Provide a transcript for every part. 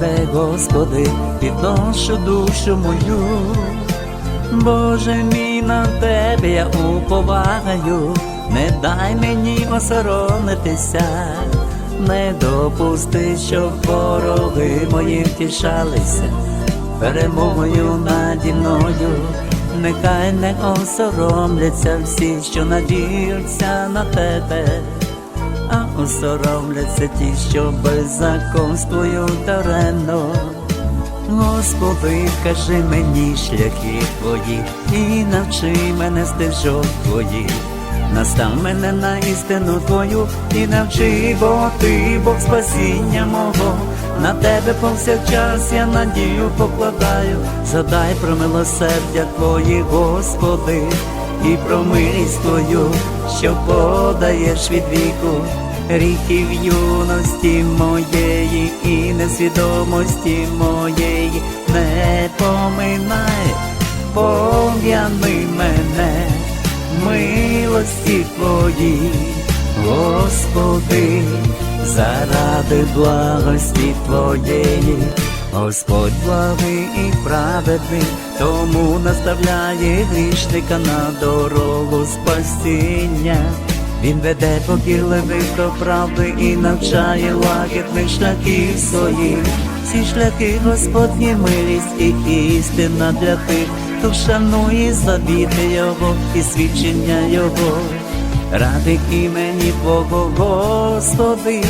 тебе, Господи, підношу душу мою. Боже мій на тебе я уповаю, не дай мені осоромитися, не допусти, щоб вороги мої втішалися, перемогою наді мною, нехай не осоромляться всі, що надіються на тебе, а осоромляться ті, що беззаконствую даремно. Господи, кажи мені шляхи твої і навчи мене стежок твоїх. Настав мене на істину твою і навчи, бо ти Бог спасіння мого. На тебе повсякчас я надію покладаю, задай про милосердя Твої, Господи, і про милість Твою, що подаєш від віку гріхів юності моєї і несвідомості моєї, не поминай, пом'яни мене, милості твої, Господи, заради благості Твоєї. Господь благий і праведний, тому наставляє грішника на дорогу спасіння. Він веде покірливих до правди і навчає лагідних шляхів своїх. Всі шляхи Господні милість і істина для тих, хто шанує завіти Його і свідчення Його. Ради імені Твого Господи,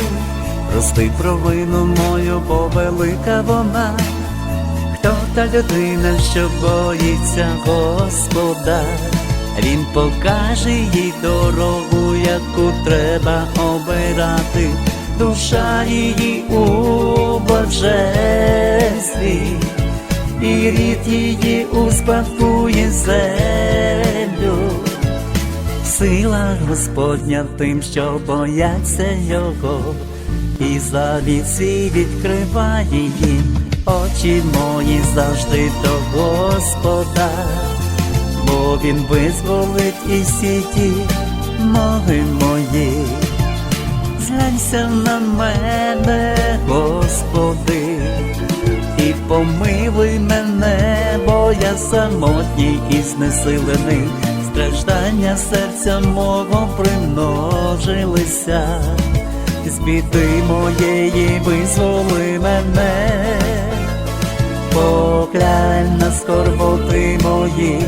прости провину мою, бо велика вона. Хто та людина, що боїться Господа, він покаже їй дорогу, яку треба обирати, душа її у блаженстві, і рід її успадкує землю. Сила Господня тим, що бояться Його, і завід свій відкриває їм, очі мої завжди до Господа, бо Він визволить із сіті ноги мої. Зглянься на мене, Господи, і помилуй мене, бо я самотній і знесилений, страждання серця мого примножилися, з біди моєї визволи мене, поглянь на скорботи мої,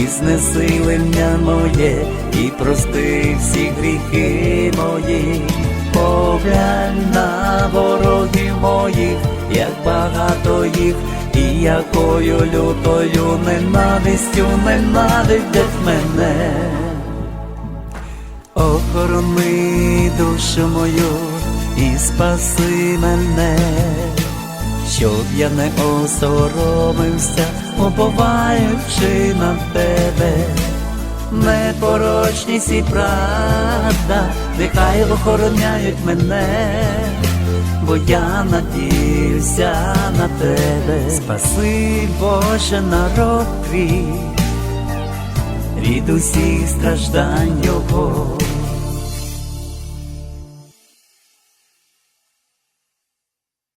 і знесилення моє, і прости всі гріхи мої, поглянь на ворогів моїх, як багато їх, і якою лютою ненавистю ненавидять мене. Охорони душу мою і спаси мене, щоб я не осоромився, уповаючи на тебе, непорочність і правда, нехай охороняють мене, бо я надіюся на тебе, спаси Боже народ твій від усіх страждань його.